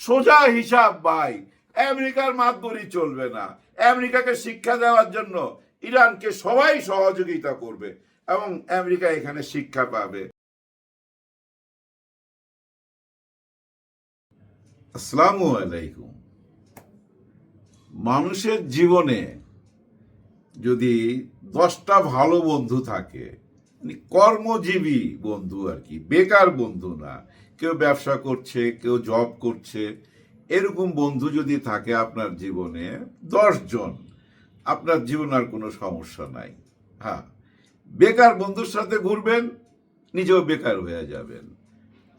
সোজা হিসাব ভাই। আমেরিকার মাতবরি চলবে না। আমেরিকাকে শিক্ষা দেওয়ার জন্য ইরানকে সবাই সহযোগিতা করবে এবং আমেরিকা এখানে শিক্ষা পাবে। আসসালামু আলাইকুম। মানুষের জীবনে যদি দশটা ভালো বন্ধু থাকে মানে কর্মজীবী বন্ধু আর কি, বেকার বন্ধু না কেউ ব্যবসা করছে, কেউ জব করছে, এরকম বন্ধু যদি থাকে আপনার জীবনে জন, আপনার জীবন আর কোনো সমস্যা নাই। হ্যাঁ বেকার বন্ধুর সাথে ঘুরবেন, নিজেও বেকার হয়ে যাবেন।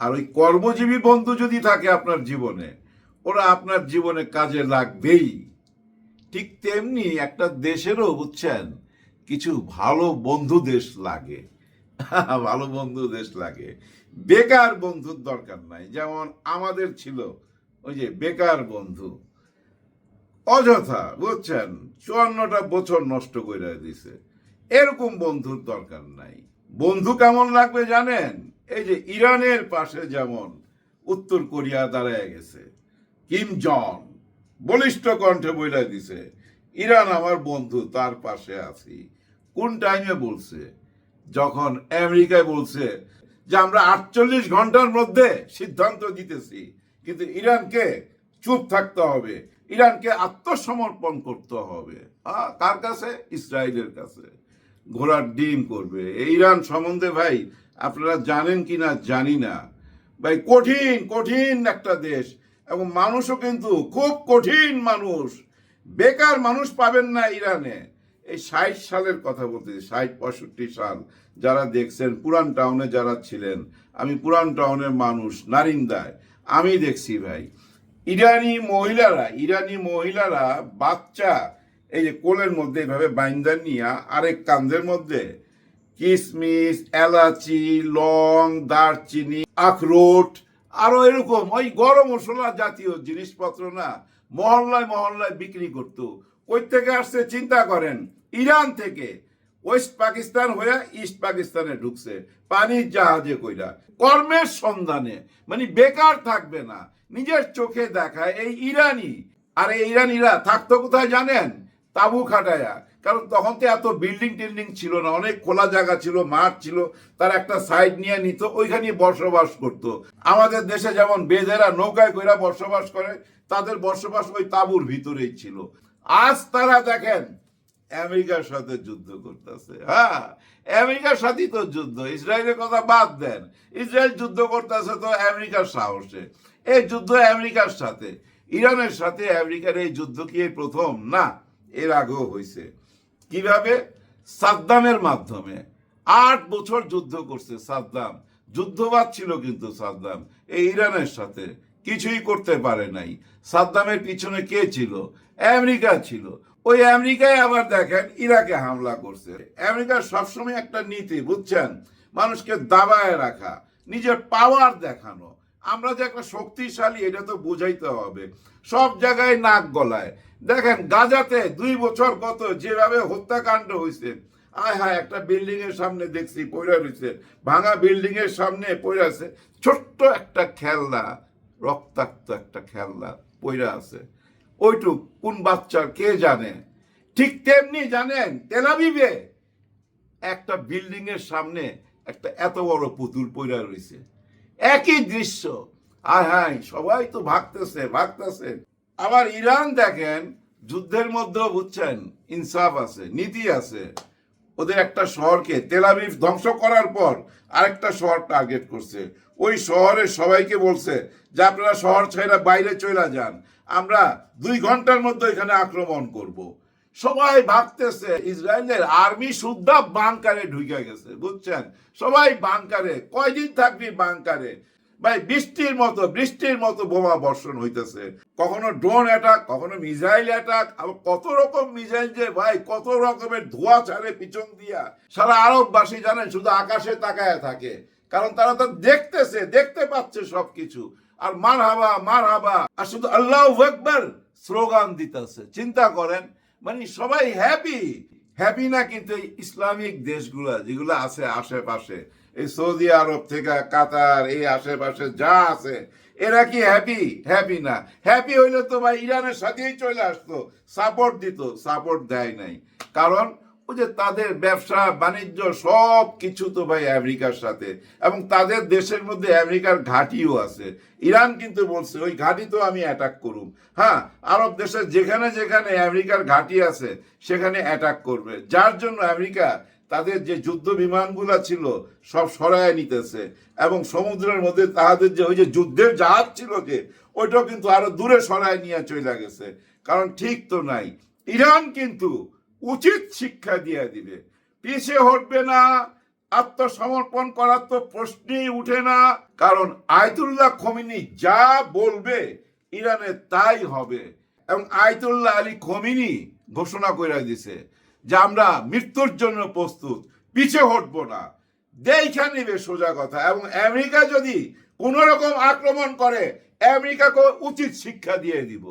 আর ওই কর্মজীবী বন্ধু যদি থাকে আপনার জীবনে, ওরা আপনার জীবনে কাজে লাগবেই। ঠিক তেমনি একটা দেশেরও, বুঝছেন, কিছু ভালো বন্ধু দেশ লাগে। ভালো বন্ধু দেশ লাগে। বেকার বন্ধুর দরকার নাই। যেমন আমাদের ছিল ওই যে বেকার বন্ধু। অযথা, বুঝছেন? চুয়ান্নটা বছর নষ্ট করে দিছে। এরকম বন্ধুর দরকার নাই। বন্ধু কেমন লাগবে জানেন? এই যে ইরানের পাশে যেমন উত্তর কোরিয়া দাঁড়ায় গেছে। কিম জন বলিষ্ঠ কণ্ঠে বইলা দিছে, ইরান আমার বন্ধু, তার পাশে আছি। কোন টাইমে বলছে? যখন আমেরিকায় বলছে যে আমরা আটচল্লিশ ঘণ্টার মধ্যে সিদ্ধান্ত দিতেছি কিন্তু ইরানকে চুপ থাকতে হবে ইরানকে আত্মসমর্পণ করতে হবে। আহ, কার কাছে? ইসরায়েলের কাছে। ঘোড়ার ডিম করবে। ইরান সম্বন্ধে ভাই আপনারা জানেন কি না জানি না। ভাই কঠিন কঠিন একটা দেশ এবং মানুষও কিন্তু খুব কঠিন মানুষ। বেকার মানুষ পাবেন না ইরানে। এই ষাট সালের কথা বলতে ষাট পঁয়ষট্টি সাল। যারা দেখছেন, পুরান টাউনে যারা ছিলেন, আমি পুরান টাউনের মানুষ, নারিন্দায়। আমি দেখছি ভাই, ইরানি মহিলারা ইরানি মহিলারা বাচ্চা, এই যে কোলের মধ্যে এভাবে বাইন্দা নিয়ে আরেক কান্দের মধ্যে কিশমিশ এলাচি, লং, দারচিনি, আখরোট, আরও এরকম, ওই গরম মশলা জাতীয় জিনিসপত্র না, মহল্লায় মহল্লায় বিক্রি করতো। কই থেকে আসছে, চিন্তা করেন। ইরান থেকে। ওয়েস্ট পাকিস্তান হয়ে ইস্ট পাকিস্তানে ঢুকছে। পানির জাহাজে কইরা। কর্মের সন্ধানে। মানে বেকার থাকবে না। নিজের চোখে দেখায় এই ইরানি। আর এই ইরানিরা থাকতো কোথায় জানেন? তাবু খাটায়া। কারণ তখন তো এত বিল্ডিং টিল্ডিং ছিল না। অনেক খোলা জায়গা ছিল, মাঠ ছিল। তার একটা সাইড নিয়ে নিত, ওইখানে বসবাস করত। আমাদের দেশে যেমন বেদেরা নৌকায় কইরা বসবাস করে, তাদের বসবাস ওই তাঁবুর ভিতরেই ছিল। আজ তারা দেখেন, আমেরিকার সাথে যুদ্ধ করতেছে হ্যাঁ? আমেরিকার সাথেই তো যুদ্ধ, ইসরায়েলের কথা বাদ দেন। ইসরায়েল যুদ্ধ করতেছে তো আমেরিকার সাহসে। এই যুদ্ধ আমেরিকার সাথে, ইরানের সাথে আমেরিকার এই যুদ্ধ কি এই প্রথম? না, এর আগেও হয়েছে কীভাবে? সাদ্দামের মাধ্যমে। আট বছর যুদ্ধ করছে সাদ্দাম। যুদ্ধবাদ ছিল কিন্তু সাদ্দাম, এই ইরানের সাথে। কিছুই করতে পারে নাই। সাদ্দামের পিছনে কে ছিল? আমেরিকা ছিল। ওই আমেরিকায় আবার দেখেন ইরাকে হামলা করছে। আমেরিকার সবসময় একটা নীতি, বুঝছেন? মানুষকে দাবায় রাখা, নিজের পাওয়ার দেখানো। আমরা যে একটা শক্তিশালী, এটা তো বুঝাইতে হবে। সব জায়গায় নাক গলায়। দেখেন গাজাতে দুই বছর কত যেভাবে হত্যাকাণ্ড হয়েছে আয় হায়, একটা বিল্ডিং এর সামনে দেখছি পড়ে রয়েছে ভাঙা বিল্ডিং এর সামনে পড়ে আছে, ছোট্ট একটা খেলনা রক্তাক্ত একটা খেলনা পড়ে আছে। ওইটুক কোন বাচ্চার কে জানে? ঠিক তেমনি জানেন তেলাবিবে একটা বিল্ডিং এর সামনে একটা এত বড় পুতুল পইরা রয়েছে একই দৃশ্য। আয় হায়, সবাই তো ভাগতেছে ভাগতেছে। আবার ইরান দেখেন, যুদ্ধের মধ্যেও বুঝছেন, ইনসাফ আছে, নীতি আছে। ওদের একটা শহরকে তেলাবিব ধ্বংস করার পর আরেকটা শহর টার্গেট করছে। ওই শহরের সবাইকে বলছে যে আপনারা শহর ছেড়ে বাইরে চলে যান। আমরা দুই ঘণ্টার মধ্যে এখানে আক্রমণ করব। সবাই ভাবতেছে, ইসরায়েলের আর্মি সুদ্ধা বাংকারে ঢুকে গেছে, বুঝছেন? সবাই বাংকারে কয়দিন থাকবি বাংকারে ভাই, বৃষ্টির মতো বৃষ্টির মতো বোমা বর্ষণ হইতেছে। কখনো ড্রোন অ্যাটাক কখনো মিসাইল অ্যাটাক আবার কত রকম মিসাইল যে, ভাই, কত রকমের ধোয়া ছাড়ে পিছন দিয়া। সারা আরববাসী জানেন, শুধু আকাশে তাকায় থাকে। কারণ তারা তো দেখতেছে, দেখতে পাচ্ছে সবকিছু। আর মার হাবা মার হাবা আর শুধু আল্লাহ আকবর স্লোগান দিতেছে। চিন্তা করেন মানে সবাই হ্যাপি হ্যাপি না কিন্তু ইসলামিক দেশগুলা, যেগুলো আছে আশেপাশে। এই সৌদি আরব থেকে কাতার, এই আশেপাশে যা আছে, এরা কি হ্যাপি হ্যাপি না। হ্যাপি হইলে তো ভাই ইরানের সাথেই চলে আসতো। সাপোর্ট দিত সাপোর্ট দেয় নাই। কারণ ওই যে তাদের ব্যবসা, বাণিজ্য, সব কিছু তো ভাই আমেরিকার সাথে। এবং তাদের দেশের মধ্যে আমেরিকার ঘাঁটিও আছে। ইরান কিন্তু বলছে, ওই ঘাঁটি তো আমি অ্যাটাক করুম। হ্যাঁ আরব দেশের যেখানে যেখানে আমেরিকার ঘাঁটি আছে, সেখানে অ্যাটাক করবে। যার জন্য আমেরিকা তাদের যে যুদ্ধ বিমানগুলো ছিল, সব সরায় নিতেছে। এবং সমুদ্রের মধ্যে তাদের যে ওই যে যুদ্ধের জাহাজ ছিল যে, ওইটাও কিন্তু আরও দূরে সরায় নিয়ে চলে গেছে। কারণ ঠিক তো নাই। ইরান কিন্তু উচিত শিক্ষা দিয়ে দিবে। পিছিয়ে হটবে না, আত্মসমর্পণ করার তো প্রশ্নই উঠে না। কারণ আয়তুল্লাহ খমিনি যা বলবে ইরানে তাই হবে। এবং আয়তুল্লাহ আলী খমিনি ঘোষণা করে দিছে যে আমরা মৃত্যুর জন্য প্রস্তুত। পিছে হটবো না। দেখা নিবে সোজা কথা এবং আমেরিকা যদি কোন রকম আক্রমণ করে আমেরিকাকে উচিত শিক্ষা দিয়ে দিব।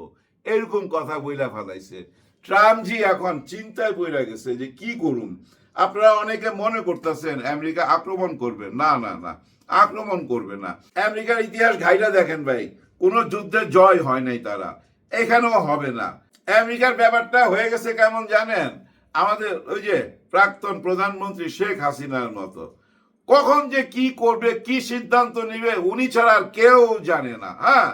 এরকম কথা বইলা ফেলাইছে। ট্রাম্পজি এখন চিন্তায় পড়ে গেছে যে কি করুন আপনারা অনেকে মনে করতেছেন আমেরিকা আক্রমণ করবে। না না না, আক্রমণ করবে না। আমেরিকার ইতিহাস ঘাইটা দেখেন ভাই, কোন যুদ্ধে জয় হয় নাই তারা। এখানেও হবে না। আমেরিকার ব্যাপারটা হয়ে গেছে কেমন জানেন? আমাদের ওই যে প্রাক্তন প্রধানমন্ত্রী শেখ হাসিনার মতো। কখন যে কি করবে, কি সিদ্ধান্ত নিবে, উনি ছাড়া আর কেউ জানে না হ্যাঁ?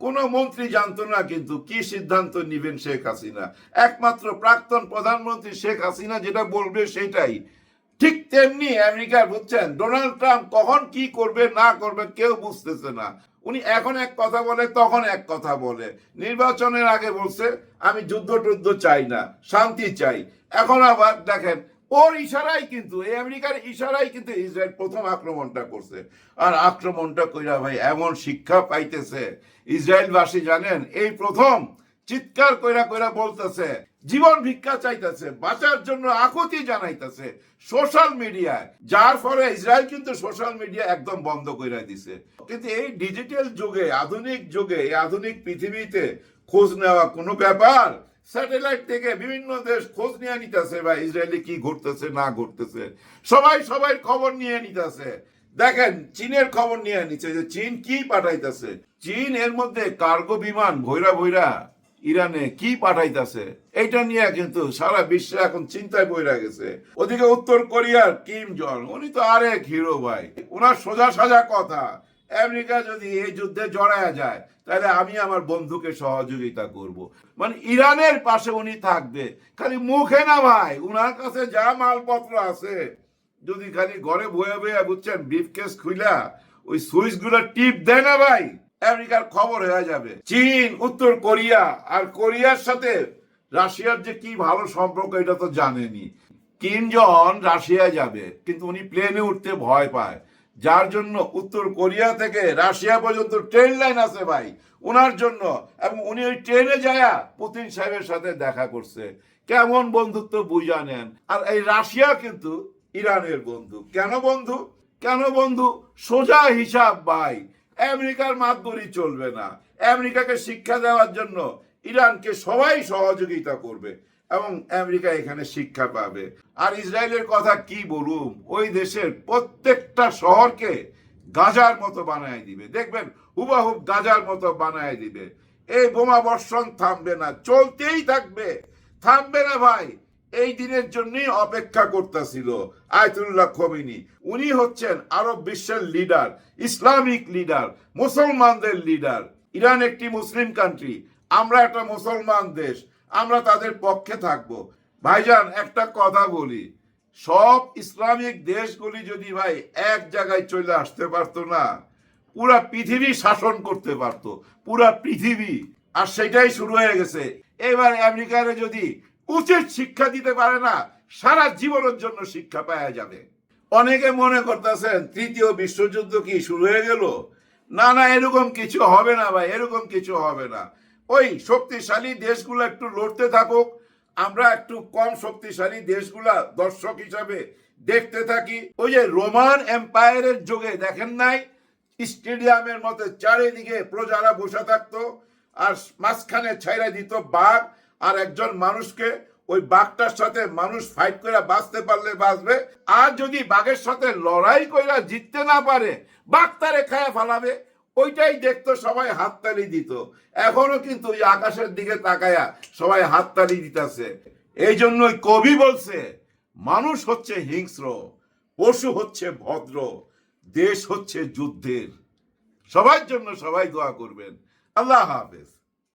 কোন মন্ত্রী জানতো না কিন্তু কি সিদ্ধান্ত নিবেন শেখ হাসিনা। একমাত্র প্রাক্তন প্রধানমন্ত্রী শেখ হাসিনা যেটা বলবে সেটাই। ঠিক তেমনি আমেরিকার, বুঝছেন? ডোনাল্ড ট্রাম্প কখন কি করবে, না করবে কেউ বুঝতেছে না। উনি এখন এক কথা বলে, তখন এক কথা বলে। নির্বাচনের আগে বলছে, আমি যুদ্ধ টুদ্ধ চাই না, শান্তি চাই। এখন আবার দেখেন, ওর ইশারাই কিন্তু, এই আমেরিকার ইশারাই কিন্তু ইসরায়েল প্রথম আক্রমণটা করছে। আর আক্রমণটা কইরা ভাই, এমন শিক্ষা পাইতেছে। ইসরায়েলবাসী জানেন, এই প্রথম চিৎকার কইরা কইরা বলতেছে জীবন ভিক্ষা চাইতেছে, বাঁচার জন্য আকুতি জানাইতেছে সোশ্যাল মিডিয়ায়। যার ফলে ইসরায়েল কিন্তু সোশ্যাল মিডিয়া একদম বন্ধ কইরা দিছে। কিন্তু এই ডিজিটাল যুগে, আধুনিক যুগে, এই আধুনিক পৃথিবীতে খোঁজ নেওয়া কোনো ব্যাপার? স্যাটেলাইট থেকে বিভিন্ন দেশ খোঁজ নিয়ে নিতেছে বা ইসরায়েলে কি ঘটতেছে, না ঘটতেছে। সবাই সবাই খবর নিয়ে নিতেছে। দেখেন, চীনের খবর নিয়ে নিচ্ছে যে চীন কি পাঠাইতেছে? চীন এর মধ্যে কার্গো বিমান ভৈরা ভৈরা। ইরানে কি পাঠাইতেছে এটা নিয়ে কিন্তু সারা বিশ্বে এখন চিন্তায় বইরা গেছে। ওদিকে উত্তর কোরিয়ার কিম জন উনি তো আরেক হিরো ভাই। ওনার সোজা সাজা কথা, আমেরিকা যদি এই যুদ্ধে জড়ায় যায়, তাহলে আমি আমার বন্ধুকে সহযোগিতা করব। মানে ইরানের পাশে উনি থাকবে, খালি মুখে না ভাই, উনার কাছে যা মালপত্র আছে। যদি খালি ঘরে বয়ে বয়ে বুঝছেন ব্রিফ কেস খুইলা, ওই সুইচগুলো টিপ দেয় না ভাই। আমেরিকার খবর হয়ে যাবে। চীন, উত্তর কোরিয়া, আর কোরিয়ার সাথে রাশিয়ার যে কি ভালো সম্পর্ক, এটা তো জানেনি। কিম জন রাশিয়ায় যাবে, কিন্তু উনি প্লেনে উঠতে ভয় পায়। যার জন্য উত্তর কোরিয়া থেকে রাশিয়া পর্যন্ত ট্রেন লাইন আছে ভাই ওনার জন্য। এবং উনি ওই ট্রেনে যায়া পুতিন সাহেবের সাথে দেখা করছে। কেমন বন্ধুত্ব বুঝা নেন আর এই রাশিয়া কিন্তু ইরানের বন্ধু। কেন বন্ধু? কেন বন্ধু? সোজা হিসাব ভাই। আমেরিকার মাতবরি চলবে না। আমেরিকাকে শিক্ষা দেওয়ার জন্য ইরানকে সবাই সহযোগিতা করবে এবং আমেরিকা এখানে শিক্ষা পাবে। আর ইসরায়েলের কথা কি বলুম ওই দেশের প্রত্যেকটা শহরকে গাজার মতো বানায় দিবে। দেখবেন, হুবাহুব গাজার মতো বানায় দিবে। এই বোমা বর্ষণ থামবে না, চলতেই থাকবে। থামবে না ভাই। এই দিনের জন্যই অপেক্ষা করতেছিল আয়তুল্লাহ খমিনি। উনি হচ্ছেন আরব বিশ্বের লিডার ইসলামিক লিডার মুসলমানদের লিডার ইরান একটি মুসলিম কান্ট্রি আমরা একটা মুসলমান দেশ, আমরা তাদের পক্ষে থাকব। ভাইজান, একটা কথা বলি, সব ইসলামিক দেশগুলি যদি ভাই এক জায়গায় চলে আসতে পারতো না, পুরা পৃথিবী শাসন করতে পারতো, পুরা পৃথিবী। আর সেটাই শুরু হয়ে গেছে। এবার আমেরিকারে যদি উচিত শিক্ষা দিতে পারে না, সারা জীবনের জন্য শিক্ষা পাওয়া যাবে। অনেকে মনে করতেছেন, তৃতীয় বিশ্বযুদ্ধ কি শুরু হয়ে গেল? না না, এরকম কিছু হবে না ভাই, এরকম কিছু হবে না। ওই শক্তিশালী দেশগুলো একটু লড়তে থাকুক, আমরা একটু কম শক্তিশালী দেশগুলা দর্শক হিসাবে দেখতে থাকি। ওই যে রোমান এম্পায়ারের যুগে দেখেন নাই, স্টেডিয়ামের মতো চারিদিকে প্রজারা বসে থাকতো, আর মাঝখানে ছাইরা দিত বাঘ আর একজন মানুষকে ওই বাঘটার সাথে মানুষ ফাইট করে বাঁচতে পারলে বাঁচবে। আর যদি বাঘের সাথে লড়াই কইরা জিততে না পারে, বাঘ তারে খায়া ফালাবে। ওইটাই দেখতো সবাই হাততালি দিত। এখনও কিন্তু ওই আকাশের দিকে তাকায়া সবাই হাততালি দিতেছে। এই জন্যই কবি বলছে, মানুষ হচ্ছে হিংস্র, পশু হচ্ছে ভদ্র, দেশ হচ্ছে যুদ্ধের। সবার জন্য সবাই দোয়া করবেন। আল্লাহ হাফেজ।